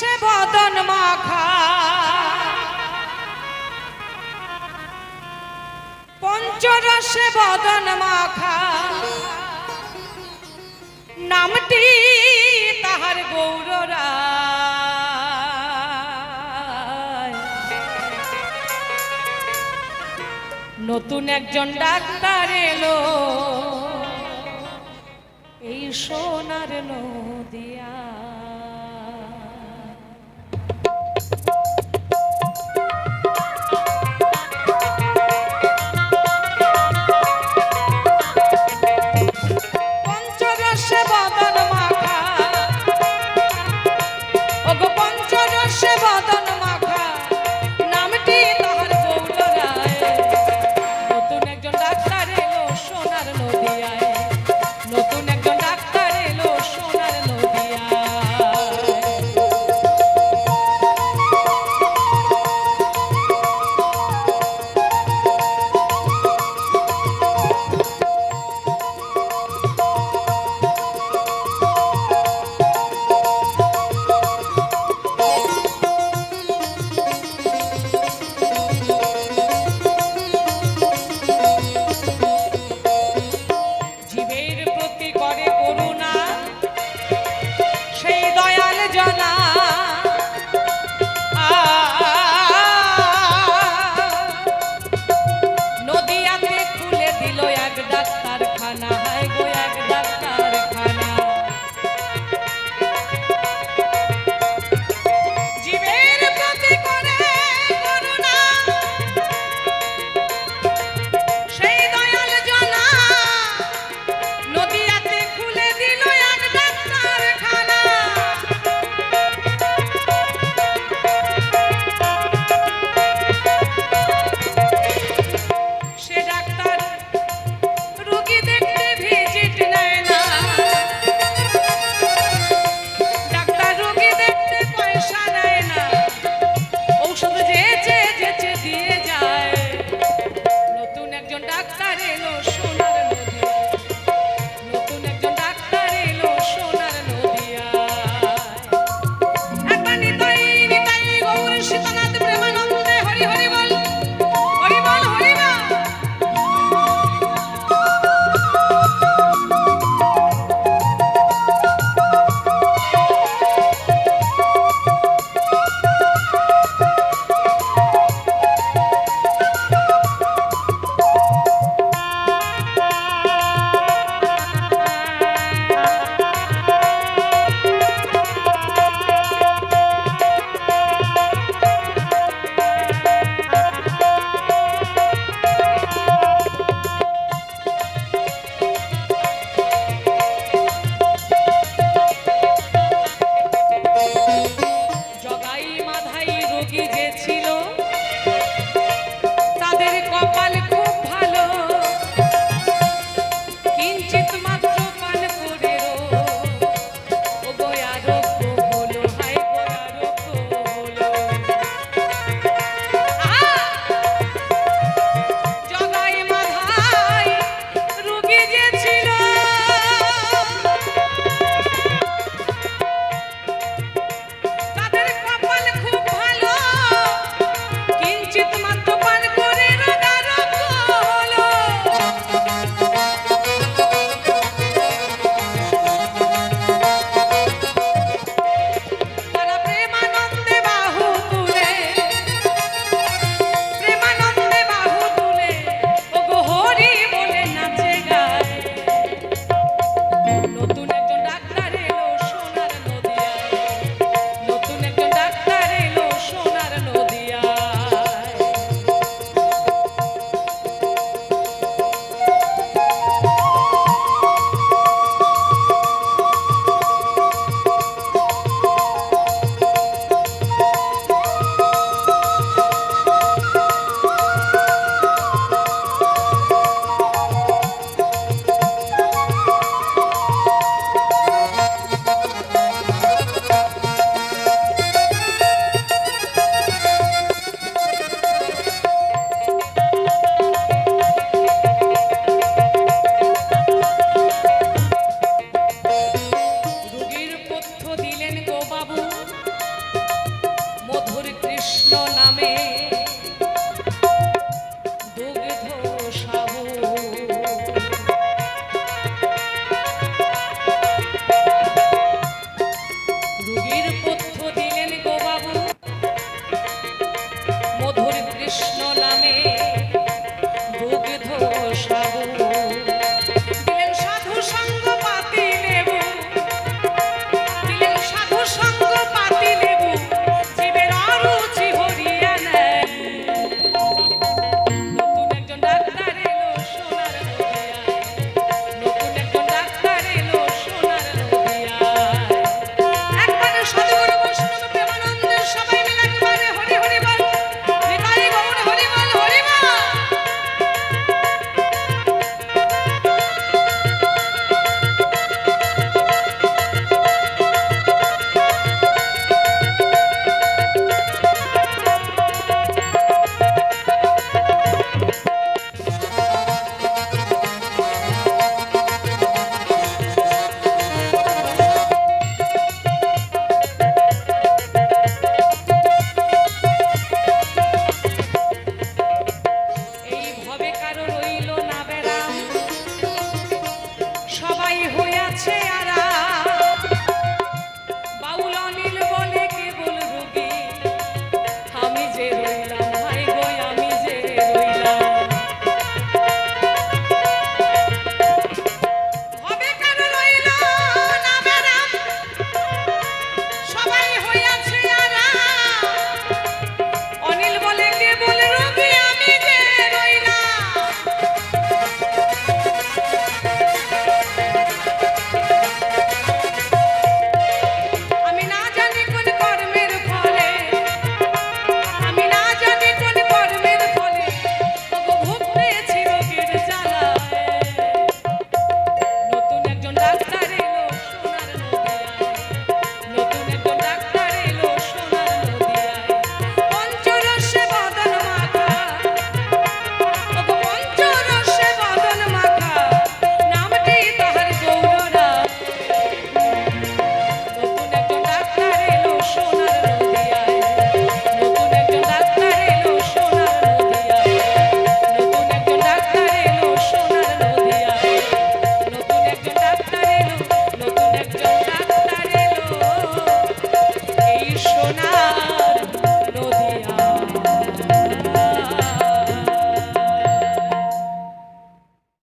সে বদন মাখা। পঞ্চরসে বদন মাখা। নামটি তাহার গৌররা নতুন একজন ডাক্তার এলো। এই সোনার নদিয়া। ডাক্তার এলো